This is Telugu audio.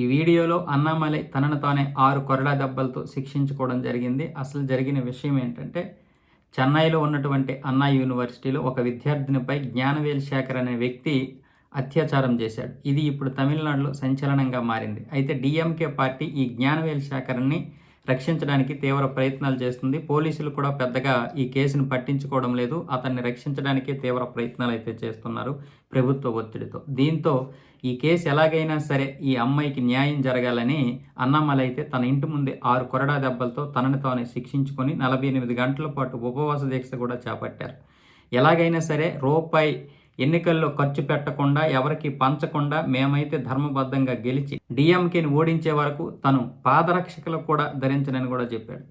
ఈ వీడియోలో అన్నామలై తనను తానే ఆరు కొరడా దెబ్బలతో శిక్షించుకోవడం జరిగింది. అసలు జరిగిన విషయం ఏంటంటే చెన్నైలో ఉన్నటువంటి అన్నా యూనివర్సిటీలో ఒక విద్యార్థినిపై జ్ఞానవేల్ శేఖర్ అనే వ్యక్తి అత్యాచారం చేశాడు. ఇది ఇప్పుడు తమిళనాడులో సంచలనంగా మారింది. అయితే డిఎంకే పార్టీ ఈ జ్ఞానవేల్ శేఖర్ని రక్షించడానికి తీవ్ర ప్రయత్నాలు చేస్తుంది. పోలీసులు కూడా పెద్దగా ఈ కేసును పట్టించుకోవడం లేదు. అతన్ని రక్షించడానికే తీవ్ర ప్రయత్నాలు అయితే చేస్తున్నారు ప్రభుత్వ ఒత్తిడితో. దీంతో ఈ కేసు ఎలాగైనా సరే ఈ అమ్మాయికి న్యాయం జరగాలని అన్నమల అయితే తన ఇంటి ముందే ఆరు కొరడా దెబ్బలతో తనని తాను శిక్షించుకొని నలభై ఎనిమిది గంటల పాటు ఉపవాస దీక్ష కూడా చేపట్టారు. ఎలాగైనా సరే రూపాయి ఎన్నికల్లో ఖర్చు పెట్టకుండా ఎవరికి పంచకుండా మేమైతే ధర్మబద్ధంగా గెలిచి డిఎంకేని ఓడించే వరకు తను పాదరక్షకులు కూడా ధరించనని కూడా చెప్పాడు.